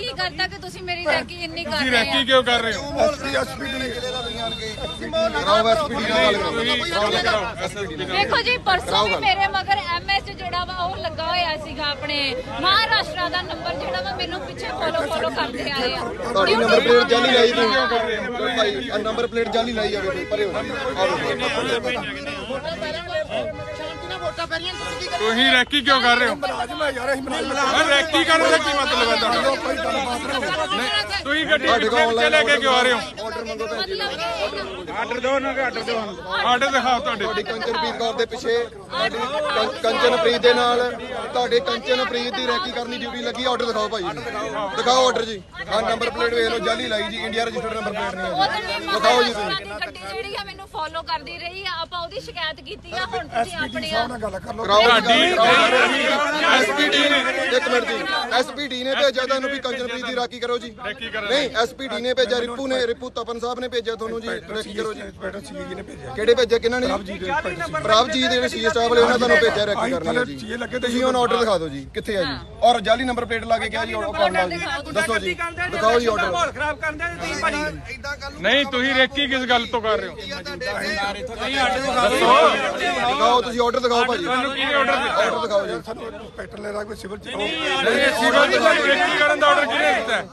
ਕੀ ਕਰਤਾ ਕਿ ਤੁਸੀਂ ਮੇਰੀ ਰੈਕੀ ਇੰਨੀ ਕਰ ਤੁਸੀਂ ਰਹੇ ਰੈਕੀ ਕਿਉਂ ਕਰ ਰਹੇ ਹੋ? ਐਸਪੀ ਐਸਪੀ ਦੇ ਦਾ ਕਰਾਓ ਐਸਪੀ ਨਾਲ ਗੱਲ ਕਰੋ ਵੇਖੋ ਜੀ ਪਰਸੋਂ ਵੀ ਮੇਰੇ ਮਗਰ ਐਮਐਸ ਜਿਹੜਾ ਵਾ ਉਹ ਲੱਗਾ ਹੋਇਆ ਸੀਗਾ ਆਪਣੇ ਮਹਾਰਾਸ਼ਟਰ ਦਾ ਨੰਬਰ ਜਿਹੜਾ ਵਾ ਮੈਨੂੰ ਪਿੱਛੇ ਫੋਲੋ ਫੋਲੋ ਕਰਦੇ ਆਏ ਆ। ਤੁਹਾਡੀ ਨੰਬਰ ਪਲੇਟ ਜਾਲੀ ਲਾਈ ਤੁਸੀਂ। ਭਾਈ ਆ ਨੰਬਰ ਪਲੇਟ ਜਾਲੀ ਲਾਈ ਆ ਵੇਖੋ ਪਰੇ ਹੋ ਤੁਸੀਂ ਰੈਕੀ ਕਿਉਂ ਕਰ ਰਹੇ ਹੋ? ਮੈਂ ਰੈਕੀ ਕਰਨ ਦਾ ਕੀ ਮਤਲਬ ਹੈ ਤੁਹਾਡਾ? ਤੁਸੀਂ ਗੱਡੀ ਪਿੱਛੇ ਲੈ ਕੇ ਕਿਉਂ ਆ ਰਹੇ ਹੋ? ਆਰਡਰ ਮੰਗੋ ਭੈਣ ਜੀ ਆਰਡਰ ਦਿਓ ਨਾ ਆਰਡਰ ਦਿਓ ਆਰਡਰ ਦਿਖਾਓ ਤੁਹਾਡੇ। ਤੁਹਾਡੀ ਕੰਚਨਪ੍ਰੀਤ ਕੌਰ ਦੇ ਪਿੱਛੇ ਕੰਚਨਪ੍ਰੀਤ ਦੇ ਨਾਲ ਤੁਹਾਡੇ ਕੰਚਨਪ੍ਰੀਤ ਦੀ ਰੈਕੀ ਕਰਨੀ ਡਿਊਟੀ ਲੱਗੀ ਆਰਡਰ ਦਿਖਾਓ ਭਾਈ ਦਿਖਾਓ ਆਰਡਰ ਜੀ ਆ ਨੰਬਰ ਪਲੇਟ ਵੇਖ ਲਓ ਜਾਲੀ ਲਾਈ ਜੀ ਇੰਡੀਆ ਰਜਿਸਟਰਡ ਨੰਬਰ ਪਲੇਟ ਨਹੀਂ ਹੈ ਦਿਖਾਓ ਜੀ ਮਹਾਰਾਸ਼ਟਰ ਤੁਸੀਂ ਦੀ ਗੱਡੀ ਜਿਹੜੀ ਆ ਮੈਨੂੰ ਫੋਲੋ ਕਰਦੀ ਰਹੀ ਆ ਆਪਾਂ ਉਹਦੀ ਸ਼ਿਕਾਇਤ ਕੀਤੀ ਆ ਹੁਣ ਤੁਸੀਂ ਆਪਣੀ ਆ ਕਰਾਓ ਐਸਪੀਡੀ ਨੇ ਇੱਕ ਮਿੰਟ ਜੀ ਐਸਪੀਡੀ ਨੇ ਭੇਜਿਆ ਤੁਹਾਨੂੰ ਵੀ ਕੰਚਨਪ੍ਰੀਤ ਦੀ ਰਾਖੀ ਕਰੋ ਜੀ ਨਹੀਂ ਐਸਪੀਡੀ ਨੇ ਭੇਜਿਆ ਰਿਪੂ ਨੇ ਰਿਪੂ ਤਪਨ ਸਾਹਿਬ ਨੇ ਭੇਜਿਆ ਤੁਹਾਨੂੰ ਜੀ ਰਾਖੀ ਕਰੋ ਜੀ ਕਿਹੜੇ ਭੇਜਿਆ ਕਿਹਨਾਂ ਨੇ ਪ੍ਰਭਜੀਤ ਜਿਹੜੇ ਸੀ ਸਟਾਫ ਵਾਲੇ ਉਹਨਾਂ ਤੁਹਾਨੂੰ ਭੇਜਿਆ ਰਾਖੀ ਕਰਨ ਲਈ ਜੀ ਤੁਸੀਂ ਉਹਨਾਂ ਆਰਡਰ ਦਿਖਾ ਦਿਓ ਜੀ ਕਿੱਥੇ ਆ ਜੀ ਔਰ ਜਾਲੀ ਨੰਬਰ ਪਲੇਟ ਲਾ ਕੇ ਕਿਹਾ ਜੀ ਆਰਡਰ ਕਰਨ ਨਾਲ ਜੀ ਦੱਸੋ ਜੀ ਦਿਖਾਓ ਜੀ ਆਰਡਰ ਮਾਹੌਲ ਖਰਾਬ ਕਰਦੇ ਤੇ ਤੁਸੀਂ ਭਾਜੀ ਨਹੀਂ ਤੁਸੀਂ ਰੈਕੀ ਕਿਸ ਗੱਲ ਤੋਂ ਕਰ ਰਹੇ ਹੋ ਦਿਖਾਓ ਤੁਸੀਂ ਆਰਡਰ ਦਿਖਾਓ ਭਾਜੀ ਤੁਹਾਨੂੰ ਕਿਹਨੇ ਆਰਡਰ ਦਿੱਤਾ ਆਰਡਰ ਦਿਖਾਓ ਜੀ ਇਹ ਸਿਵਲ ਦੀ ਤੁਹਾਨੂੰ ਰੈਕੀ ਕਰਨ ਦਾ ਆਰਡਰ ਕਿਹਨੇ ਦਿੱਤਾ ਹੈ?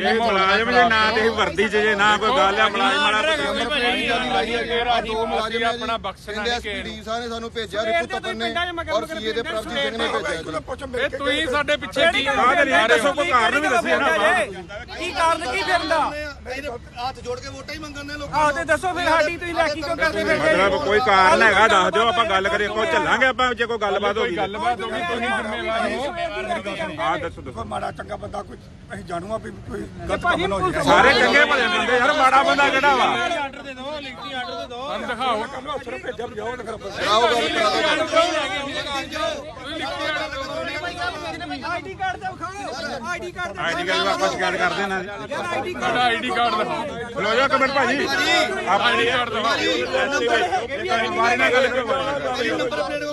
ਇਹ ਮੁਲਾਜ਼ਮ ਜੇ ਨਾ ਤੇ ਵਰਦੀ ਚ ਜੇ ਨਾ ਕੋਈ ਗੱਲ ਆ ਮੁਲਾਜ਼ਮ ਵਾਲਾ ਜਾਲੀ ਲਾਈ ਹੈ ਆ ਦੋ ਮੁਲਾਜ਼ਮ ਆਪਣਾ ਬਖਸ਼ਣਾ ਕਹਿੰਦੇ ਐਸਪੀਡੀ ਸਾਹਿਬ ਨੇ ਸਾਨੂੰ ਭੇਜਿਆ ਰਿਪੂ ਤਪਨ ਨੇ ਔਰ ਸੀਏ ਦੇ ਪ੍ਰਭਜੀਤ ਸਿੰਘ ਨੇ ਭੇਜਿਆ ਜੀ? ਇਹ ਤੁਸੀਂ ਸਾਡੇ ਪਿੱਛੇ ਕੀ ਦੱਸੋ ਕੋਈ ਕਾਰਨ ਵੀ ਦੱਸਿਆ ਨਾ ਬਾਹਰ। ਕੀ ਕਾਰਨ ਕੀ ਫਿਰਦਾ? ਹੱਥ ਜੋੜ ਕੇ ਵੋਟਾਂ ਹੀ ਮੰਗਣ ਨੇ ਆਹ ਤੇ। ਦੱਸੋ ਫਿਰ ਸਾਡੀ ਤੁਸੀਂ ਲੈ ਕੀ ਕਿਉਂ ਕਰਦੇ ਫਿਰਦੇ? ਮਤਲਬ ਕੋਈ ਕਾਰਨ ਹੈਗਾ ਦੱਸ ਦਿਓ ਆਪਾਂ ਗੱਲ ਕਰੀਏ ਕੋਈ ਚੱਲਾਂਗੇ ਆਪਾਂ ਜੇ ਕੋਈ ਗੱਲਬਾਤ ਹੋ ਗਈ ਗੱਲਬਾਤ ਹੋ ਗਈ ਤੁਸੀਂ ਜ਼ਿੰਮੇਵਾਰ ਹੋ। ਦੱਸੋ ਦੱਸੋ। ਮਾੜਾ ਚੰਗਾ ਬੰਦਾ ਕੋਈ ਅਸੀਂ ਜਾਣੂਗਾ ਵੀ ਕੋਈ ਗਲਤ ਕੰਮ ਨਾ ਹੋ ਜਾਏ। ਸਾਰੇ ਚੰਗੇ ਭਲੇ ਬੰਦੇ ਯਾਰ ਮਾੜਾ ਬੰਦਾ ਕਿਹੜਾ ਵਾ? ਸਾਨੂੰ ਦਿਖਾਓ ਕਰਾਓ ਗੱਲ ਆਈਡੀ ਕਾਰਡ ਤੇ ਵਿਖਾਓ ਆਈਡੀ ਕਾਰਡ ਆਈਡੀ ਕਾਰਡ ਆਪਾਂ ਸ਼ਿਕਾਇਤ ਕਰ ਦੇਣਾ ਤੁਹਾਡਾ ਆਈਡੀ ਕਾਰਡ ਦਿਖਾਓ ਖਲੋ ਜਾ ਕਮੈਂਟ ਭਾਜੀ ਆਪਾਂ ਆਈਡੀ ਕਾਰਡ ਦਿਖਾਓ ਮਾਰੀ ਨਾਲ ਗੱਲ ਕਰੋ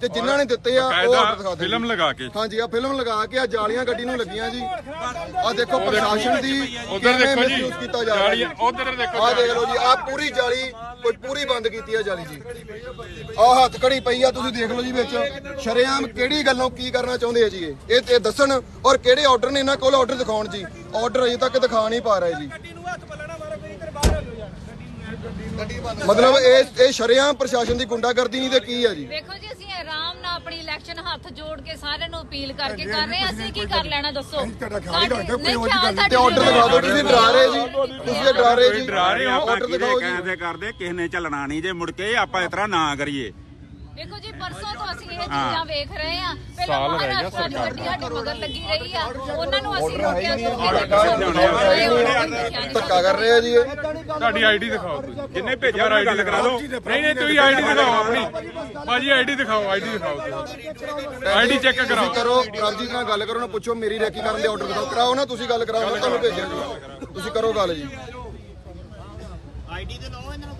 ਤੇ ਜਿਨ੍ਹਾਂ ਨੇ ਦਿੱਤੇ ਆ ਉਹ ਆਰਡਰ ਦਿਖਾ ਦਿਓ ਫਿਲਮ। ਲਗਾ ਕੇ। ਹਾਂਜੀ ਆ ਫਿਲਮ ਲਗਾ ਕੇ ਆ ਜਾਲੀਆਂ ਗੱਡੀ ਨੂੰ ਲੱਗੀਆਂ ਜੀ। ਆ ਦੇਖੋ ਪ੍ਰਸ਼ਾਸਨ ਦੀ ਉਧਰ ਦੇਖੋ ਜੀ ਕੀਤਾ ਜਾ ਰਿਹਾ ਉਧਰ ਦੇਖੋ ਆ ਦੇਖ ਲਓ ਜੀ ਆ ਪੂਰੀ ਜਾਲੀ ਕੋਈ ਪੂਰੀ ਬੰਦ ਕੀਤੀ ਆ ਜਾਲੀ ਜੀ। ਆ ਹੱਥ ਕੜੀ ਪਈ ਆ ਤੁਸੀਂ ਦੇਖ ਲਓ ਜੀ ਵਿੱਚ। ਸ਼ਰੇਆਮ ਕਿਹੜੀ ਗੱਲੋਂ ਕੀ ਕਰਨਾ ਚਾਹੁੰਦੇ ਆ ਜੀ ਇਹ? ਇਹ ਦੱਸਣ ਔਰ ਕਿਹੜੇ ਆਰਡਰ ਨੇ ਇਹਨਾਂ ਕੋਲ ਆਰਡਰ ਦਿਖਾਉਣ ਜੀ? ਆਰਡਰ ਅਜੇ ਤੱਕ ਦਿਖਾ ਨਹੀਂ ਪਾ ਰਹੇ ਜੀ। ਗੱਡੀ ਨੂੰ ਹੱਥ ਪੱਲਣਾ ਮਾਰੋ ਮੇਰੀ ਤੇ ਬਾਹਰ ਹੋ ਜਾ ਮਤਲਬ ਇਹ ਇਹ ਸ਼ਰੇਆਮ ਪ੍ਰਸ਼ਾਸਨ ਦੀ ਗੁੰਡਾਗਰਦੀ ਨਹੀਂ ਤੇ ਕੀ ਆ ਜੀ? ਵੇਖੋ ਜੀ ਅਸੀਂ ਆਰਾਮ ਨਾਲ ਆਪਣੀ ਇਲੈਕਸ਼ਨ ਹੱਥ ਜੋੜ ਕੇ ਸਾਰਿਆਂ ਨੂੰ ਅਪੀਲ ਕਰਕੇ ਕਰ ਰਹੇ ਹਾਂ। ਅਸੀਂ ਕੀ ਕਰ ਲੈਣਾ ਦੱਸੋ? ਹੀ ਹੋ, ਤੇ ਆਰਡਰ ਦਿਖਾ ਦਿਓ ਤੁਸੀਂ ਡਰਾ ਰਹੇ ਜੀ। ਤੁਸੀਂ ਡਰਾ ਰਹੇ ਜੀ। ਡਰਾ ਰਹੇ ਆਪਾਂ ਆਰਡਰ ਦਿਖਾਓ ਜੀ ਕਹਿੰਦੇ ਕਰਦੇ ਕਿਸੇ ਨੇ ਚੱਲਣਾ ਨਹੀਂ ਜੇ ਮੁੜ ਕੇ ਆਪਾਂ ਇਸ ਤਰ੍ਹਾਂ ਨਾ ਕਰੀਏ। ਦੇਖੋ ਜੀ ਪਰਸੋਂ ਤੋਂ ਅਸੀਂ ਇਹ ਚੀਜ਼ਾਂ ਵੇਖ ਰਹੇ ਆ ਪਹਿਲਾਂ ਮਹਾਰਾਸ਼ਟਰ ਦੀ ਗੱਡੀ ਸਾਡੇ ਮਗਰ ਲੱਗੀ ਰਹੀ ਆ। ਉਹਨਾਂ ਨੂੰ ਅਸੀਂ ਰੋਕਿਆ ਤੋਂ ਧੱਕਾ ਕਰ ਰਹੇ ਆ ਜੀ ਤੁਹਾਡੀ ਆਈਡੀ ਦਿਖਾਓ ਤੁਸੀਂ। ਜਿੰਨੇ ਭੇਜਿਆ ਉਹਨਾਂ ਗੱਲ ਕਰਾ ਦਿਓ। ਨਹੀਂ ਨਹੀਂ ਤੁਸੀਂ ਆਈਡੀ ਦਿਖਾਓ ਆਪਣੀ। ਭਾਜੀ ਆਈਡੀ ਦਿਖਾਓ ਆਈਡੀ ਦਿਖਾਓ ਤੁਸੀਂ। ਆਈਡੀ ਚੈੱਕ ਤੁਸੀਂ ਕਰਾਓ। ਕਰੋ ਪ੍ਰਭਜੀਤ ਨਾਲ ਗੱਲ ਕਰੋ ਨਾ ਪੁੱਛੋ ਮੇਰੀ ਰੈਕੀ ਕਰਨ ਦੇ ਆਰਡਰ ਦਿਖਾਓ। ਕਰਾਓ ਨਾ ਤੁਸੀਂ ਗੱਲ ਕਰਾਓ ਮੈਂ ਤੁਹਾਨੂੰ ਭੇਜਿਆ। ਤੁਸੀਂ ਕਰੋ ਗੱਲ ਜੀ। ਹਾਂ ਵਾਪਦੇ ਕਰਦੇ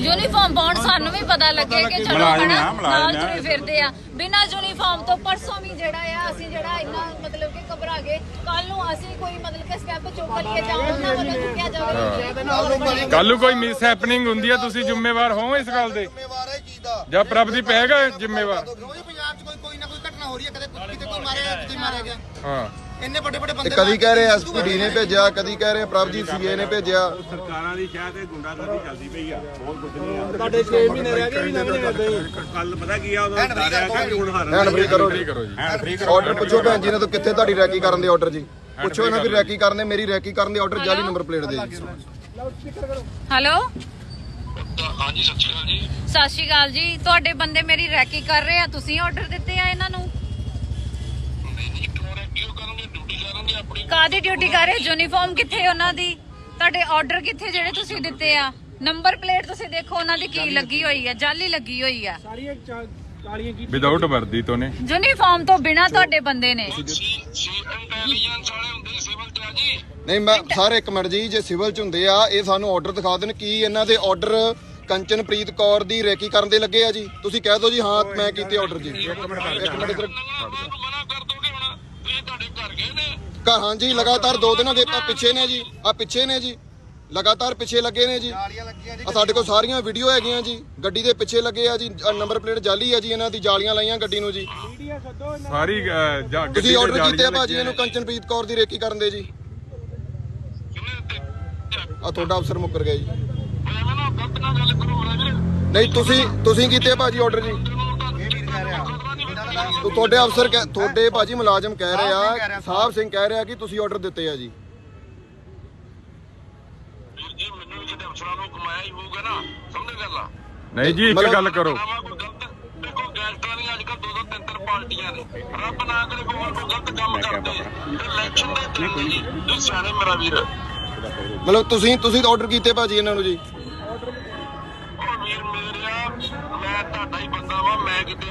ਯੂਨੀਫਾਰਮ ਪਾਉਣ ਸਾਨੂੰ ਵੀ ਪਤਾ ਲੱਗੇ ਕਿ ਚਲੋ ਮੁਲਾਜ਼ਮ ਹਨਾ ਮੁਲਾਜ਼ਮ ਨਾਲ ਆ। ਤੁਰੇ ਫਿਰਦੇ ਆ। ਬਿਨਾਂ ਯੂਨੀਫਾਰਮ ਤੋਂ ਪਰਸੋਂ ਵੀ ਜਿਹੜਾ ਆ ਅਸੀਂ ਜਿਹੜਾ ਇੰਨਾ ਮਤਲਬ ਕਿ ਘਬਰਾ ਗਏ। ਕੱਲ ਨੂੰ ਅਸੀਂ ਕੋਈ ਮਤਲਬ ਕਿ ਸਟੈਪ ਚੁੱਕ ਲਈਏ ਜਾਂ ਉਹਨਾਂ ਵੱਲੋਂ ਚੁੱਕਿਆ ਜਾਵੇ। ਕੱਲ ਨੂੰ ਕੋਈ ਮਿਸ ਹੈਪਨਿੰਗ ਹੁੰਦੀ ਹੈ ਤੁਸੀਂ ਜ਼ਿੰਮੇਵਾਰ ਹੋ ਇਸ ਗੱਲ ਦੇ? ਜ਼ਿੰਮੇਵਾਰ ਹੈ ਚੀਜ਼ ਦਾ। ਜਾਂ ਜ਼ਿੰਮੇਵਾਰ? ਰੋਜ਼ ਪੰਜਾਬ 'ਚ ਕੋਈ ਕੋਈ ਨਾ ਕੋਈ ਘਟਨਾ ਹੋ ਰਹੀ ਹੈ ਕਦੇ ਕੁੱਤੀ ਤੇ ਕੋਈ ਮਾਰਿਆ ਕਿਤੇ ਮਾਰਿਆ ਗਿਆ। ਹਾਂ। ਇੰਨੇ ਵੱਡੇ ਵੱਡੇ ਤੇ ਬੰਦੇ ਕਦੀ ਕਹਿ ਰਹੇ ਐਸਪੀਡੀ ਨੇ ਭੇਜਿਆ ਕਦੀ ਕਹਿ ਰਹੇ ਪ੍ਰਭਜੀਤ ਸੀਏ ਨੇ ਭੇਜਿਆ। ਸਰਕਾਰਾਂ ਦੀ ਸ਼ਾਇਦ ਇਹ ਗੁੰਡਾਗਰਦੀ ਚੱਲਦੀ ਪਈ ਆ ਬਹੁਤ ਕੁਝ ਨਹੀਂ ਆ। ਤੁਹਾਡੇ 6 ਮਹੀਨੇ ਰਹਿ ਗਏ ਵੀ ਨਵੇਂ ਕਰਦੇ ਕੱਲ ਪਤਾ ਕੀ ਆ ਉਦੋਂ ਸਾਰਿਆ ਕਿ ਹੁਣ ਹਾਰਨ ਹੈਂਡ ਫ੍ਰੀ ਕਰੋ ਜੀ। ਆਰਡਰ ਪੁੱਛੋ ਭੈਣ ਜੀ ਨੇ ਤੋਂ ਕਿੱਥੇ ਤੁਹਾਡੀ ਰੈਕੀ ਕਰਨ ਦੇ ਆਰਡਰ ਜੀ? ਪੁੱਛੋ ਇਹਨਾਂ ਵੀ ਰੈਕੀ ਕਰਨ ਦੇ ਮੇਰੀ ਰੈਕੀ ਕਰਨ ਦੇ ਆਰਡਰ ਜਾਲੀ ਨੰਬਰ ਪਲੇਟ ਦੇ ਜੀ। ਹੈਲੋ? ਹਾਂਜੀ ਸਤਿ ਸ਼੍ਰੀ ਅਕਾਲ ਜੀ। ਸਤਿ ਸ਼੍ਰੀ ਅਕਾਲ ਜੀ। ਤੁਹਾਡੇ ਬੰਦੇ ਮੇਰੀ ਰੈਕੀ ਕਰ ਰਹੇ ਆ ਤੁਸੀਂ ਆਰਡਰ ਦਿੱਤੇ ਆ ਇਹਨਾਂ ਨੂੰ? ਕਾਦੀ ਡਿਊਟੀ ਕਰ ਰਹੇ? ਯੂਨੀਫਾਰਮ ਕਿੱਥੇ ਉਹਨਾਂ ਦੀ? ਤੁਹਾਡੇ ਆਰਡਰ ਕਿੱਥੇ ਜਿਹੜੇ ਤੁਸੀਂ ਦਿੱਤੇ ਆ? ਨੰਬਰ ਪਲੇਟ ਤੁਸੀਂ ਦੇਖੋ ਉਹਨਾਂ ਦੀ ਕੀ ਲੱਗੀ ਹੋਈ ਆ? ਜਾਲੀ ਲੱਗੀ ਹੋਈ ਆ। ਸਾਰੀਆਂ ਚਾ- ਕਾਲੀਆਂ ਕੀ ਵਿਦਆਊਟ ਵਰਦੀ ਤੋਂ ਨੇ। ਯੂਨੀਫਾਰਮ ਤੋਂ ਬਿਨਾ ਤੁਹਾਡੇ ਬੰਦੇ ਨੇ। ਨਹੀਂ ਮੈਂ ਸਰ ਇੱਕ ਮਿੰਟ ਜੀ ਜੇ ਸਿਵਲ ਚ ਹੁੰਦੇ ਆ ਇਹ ਸਾਨੂੰ ਆਰਡਰ ਦਿਖਾ ਦੇਣ ਕੀ ਇਹਨਾਂ ਦੇ ਆਰਡਰ ਕੰਚਨਪ੍ਰੀਤ ਕੌਰ ਦੀ ਰੈਕੀ ਕਰਨ ਦੇ ਲੱਗੇ ਆ ਜੀ। ਤੁਸੀਂ ਕਹਿ ਦਿਓ ਜੀ ਹਾਂ ਮੈਂ ਕੀਤੇ ਆਰਡਰ ਜੀ। ਇੱਕ ਮਿੰਟ ਘਰ ਹਾਂਜੀ ਲਗਾਤਾਰ ਦੋ ਦਿਨਾਂ ਦੇ ਆ ਪਿੱਛੇ ਨੇ ਜੀ ਆ ਪਿੱਛੇ ਨੇ ਜੀ ਲਗਾਤਾਰ ਪਿੱਛੇ ਲੱਗੇ ਨੇ ਜੀ। ਆ ਸਾਡੇ ਕੋਲ ਸਾਰੀਆਂ ਵੀਡੀਓ ਹੈਗੀਆਂ ਜੀ ਗੱਡੀ ਦੇ ਪਿੱਛੇ ਲੱਗੇ ਆ ਜੀ ਨੰਬਰ ਪਲੇਟ ਜਾਲੀ ਆ ਜੀ ਇਹਨਾਂ ਦੀ ਜਾਲੀਆਂ ਲਾਈਆਂ ਗੱਡੀ ਨੂੰ ਜੀ। ਸਾਰੀ ਅਹ, ਜਾ- ਗੱਡੀ ਤੁਸੀਂ ਆਰਡਰ ਜਾਲੀਆਂ ਕੀਤੇ ਆ ਭਾਜੀ ਇਹਨੂੰ ਕੰਚਨਪ੍ਰੀਤ ਕੌਰ ਦੀ ਰੇਕੀ ਕਰਨ ਦੇ ਜੀ। ਆ ਤੁਹਾਡਾ ਅਫਸਰ ਮੁੱਕਰ ਗਿਆ ਜੀ। ਨਹੀਂ ਤੁਸੀਂ ਤੁਸੀਂ ਕੀਤੇ ਆ ਭਾਜੀ ਆਰਡਰ ਜੀ। ਤੋ ਤੁਹਾਡੇ ਅਫਸਰ ਕਹਿ- ਤੁਹਾਡੇ ਭਾਜੀ ਮੁਲਾਜ਼ਮ ਕਹਿ ਰਹੇ ਆ ਸਾਹਿਬ ਸਿੰਘ ਕਹਿ ਰਿਹਾ ਕਿ ਤੁਸੀਂ ਆਰਡਰ ਦਿੱਤੇ ਆ ਜੀ। ਜੀ ਮੈਨੂੰ ਵੀ ਕਿਤੇ ਅਫਸਰਾਂ ਨੂੰ ਕਮਾਇਆ ਹੀ ਹੋਊਗਾ ਨਾ ਸਮਝ ਗੱਲ ਆ? ਨਹੀਂ ਜੀ ਇੱਕ ਗੱਲ ਕਰੋ। ਕੋਈ ਗਲਤ ਦੇਖੋ ਗੈਂਗਸਟਰਾਂ ਦੀਆਂ ਅੱਜ ਕੱਲ੍ਹ ਦੋ ਦੋ ਤਿੰਨ ਤਿੰਨ ਪਾਰਟੀਆਂ ਨੇ। ਰੱਬ ਨਾ ਕਰੇ ਕੋਈ ਹੋਰ ਕੋਈ ਗਲਤ ਕੰਮ ਕਰਦੇ। ਇਲੈਕਸ਼ਨ ਦੇ ਦਿਨ ਜੀ ਤੁਸੀਂ ਸਿਆਣੇ ਮੇਰਾ ਵੀਰ। ਉਹ ਮਤਲਬ ਤੁਸੀਂ ਤੁਸੀਂ ਆਰਡਰ ਕੀਤੇ ਭਾਜੀ ਇਹਨਾਂ ਨੂੰ ਜੀ। ਵੀਰ ਮੇਰਿਆ ਮੈਂ ਤੁਹਾਡਾ ਹੀ ਬੰਦਾ ਵਾਂ ਮੈਂ ਕਿਤੇ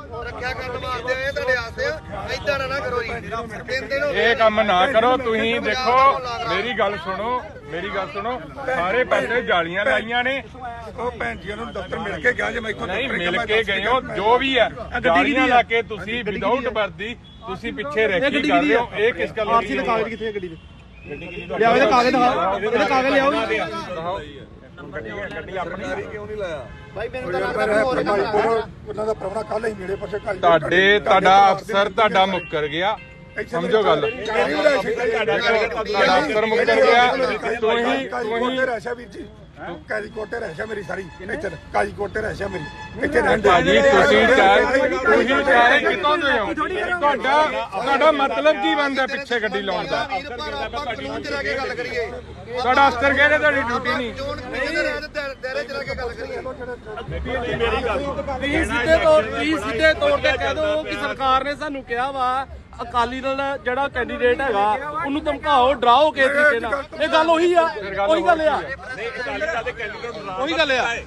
ਰੱਖਿਆ ਕਰਨ ਵਾਸਤੇ ਆਏ ਤੁਹਾਡੇ ਆਸਤੇ ਐਦਾਂ ਨਾ ਨਾ ਕਰੋ ਜੀ। ਤਿੰਨ ਦਿਨ ਹੋ ਇਹ ਕੰਮ ਨਾ ਕਰੋ ਤੁਸੀਂ ਦੇਖੋ ਮੇਰੀ ਗੱਲ ਸੁਣੋ ਮੇਰੀ ਗੱਲ ਸੁਣੋ ਸਾਰੇ ਪਾਸੇ ਜਾਲੀਆਂ ਲਾਈਆਂ ਨੇ। ਉਹ ਭੈਣ ਜੀ ਨੂੰ ਦਫ਼ਤਰ ਮਿਲ ਕੇ ਗਿਆ ਜੇ ਮੈਂ ਨਹੀਂ ਦਫ਼ਤਰ ਮਿਲ ਕੇ ਗਏ ਹੋ ਜੋ ਵੀ ਹੈ ਜਾਲੀਆਂ ਲਾ ਕੇ ਤੁਸੀਂ ਵਿਦਆਊਟ ਵਰਦੀ ਤੁਸੀਂ ਪਿੱਛੇ ਰੈਕੀ ਕਰ ਰਹੇ ਹੋ ਇਹ ਕਿਸ ਗੱਲ ਆਰਸੀ ਦੇ ਕਾਗਜ਼ ਕਿੱਥੇ ਗੱਡੀ ਦੇ? ਲਿਆਓ ਇਹਦੇ ਕਾਗਜ਼ ਦਿਖਾਓ ਇਹਦੇ ਕਾਗਜ਼ ਲਿਆਓ। ਉਹਨਾਂ ਦਾ ਪ੍ਰਵਣਾ ਕੱਲ ਹੀ ਮੇਰੇ ਪਾਸੇ ਕੱਲ ਤੁਹਾਡੇ ਤੁਹਾਡਾ ਅਫਸਰ ਤੁਹਾਡਾ ਮੁੱਕਰ ਗਿਆ ਸਮਝੋ ਗੱਲ ਤੁਹਾਡਾ ਅਫਸਰ ਮੁੱਕਰ ਗਿਆ ਤੁਸੀਂ ਕੋਟੇ ਤੁਸੀਂ ਰਹਿਸ਼ਾ ਵੀਰ ਜੀ ਕਾਜੀ ਕੋਟੇ ਰਹਿਸ਼ਾ ਮੇਰੀ ਸਾਰੀ ਇੱਥੇ ਕਾਜੀ ਕੋਟੇ ਰਹਿਸ਼ਾ ਮੇਰੀ ਇੱਥੇ ਰਹਿਣ ਭਾਜੀ ਤੁਸੀਂ ਚਾਹ ਤੁਸੀਂ ਚਾਹ ਕਿਤੋਂ ਦੇ ਹੋ ਤੁਹਾਡਾ ਤੁਹਾਡਾ ਮਤਲਬ ਕੀ ਬਣਦਾ ਪਿੱਛੇ ਗੱਡੀ ਲਾਉਣ ਦਾ ਰਹਿ ਤੁਹਾਡਾ ਅਫਸਰ ਕਹਿੰਦੇ ਤੁਹਾਡੀ ਡਿਊਟੀ ਨਹੀਂ ਸਰਕਾਰ ਨੇ ਸਾਨੂੰ ਕਿਹਾ ਵਾ ਅਕਾਲੀ ਦਲ ਜਿਹੜਾ ਕੈਂਡੀਡੇਟ ਹੈਗਾ ਉਹਨੂੰ ਧਮਕਾਓ ਡਰਾਓ ਕੇ ਤਰੀਕੇ ਨਾਲ। ਇਹ ਗੱਲ ਉਹੀ ਆ ਉਹੀ ਗੱਲ ਆ। ਨਹੀਂ ਅਕਾਲੀ ਦਲ ਦੇ ਕੈਂਡੀਡੇਟ ਉਹੀ ਗੱਲ ਆ।